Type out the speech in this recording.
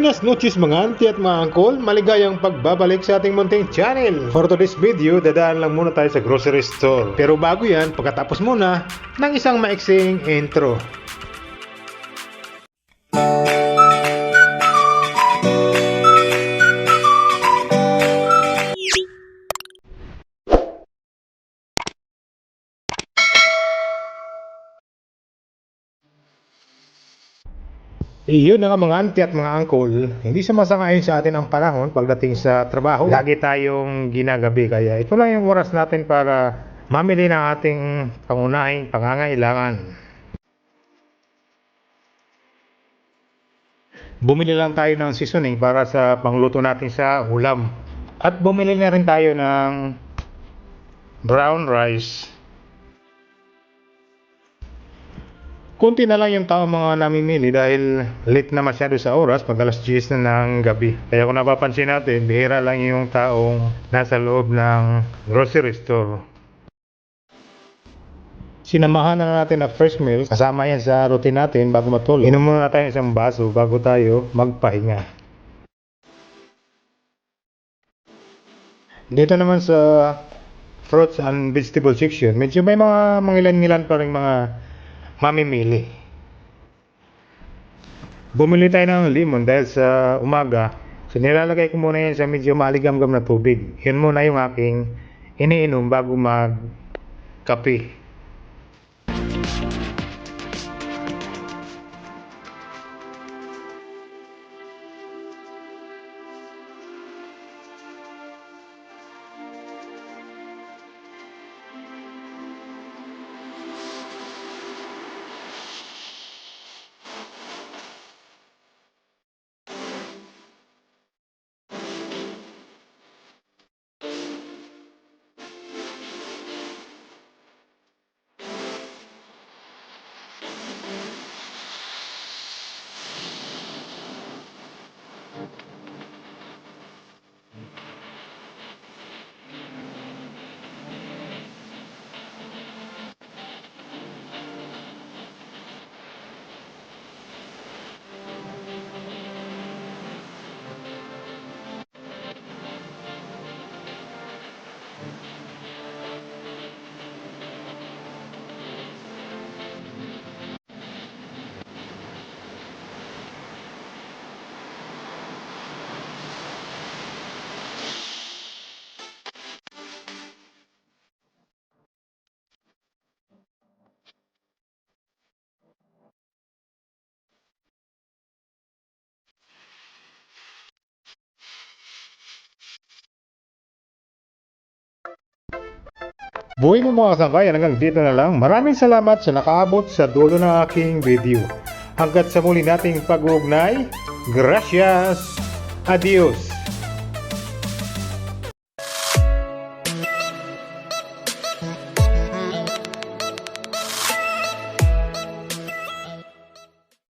Buenas noches mga auntie at mga uncle, maligayang pagbabalik sa ating munting channel. For today's video, dadaan lang muna tayo sa grocery store. Pero bago yan, pagkatapos muna ng isang maiksing intro. Iyon na nga mga auntie at mga uncle, hindi sumasang-ayon sa atin ang panahon pagdating sa trabaho. Lagi tayong ginagabi kaya ito lang yung oras natin para mamili ng ating pangunahing pangangailangan. Bumili lang tayo ng seasoning para sa pangluto natin sa ulam. At bumili na rin tayo ng brown rice Kunti na lang yung tao mga namimili dahil late na masyado sa oras, pag alas 10 na ng gabi. Kaya kung napapansin natin, bihira lang yung taong nasa loob ng grocery store. Sinamahan na natin ang first meal, kasama yan sa routine natin bago matulog. Inom muna tayo ng isang baso bago tayo magpahinga. Dito naman sa fruits and vegetable section, medyo may mga mangilan-ngilan pa rin mga mamimili. Bumili tayo ng lemon dahil sa umaga. So nilalagay ko muna yan sa medyo maligam-gam na tubig. Yun muna yung aking iniinom bago mag kape. Buhay mo mga kasangkayan hanggang dito na lang. Maraming salamat sa nakaabot sa dulo ng aking video. Hanggat sa muli nating pag-uugnay, gracias, adios.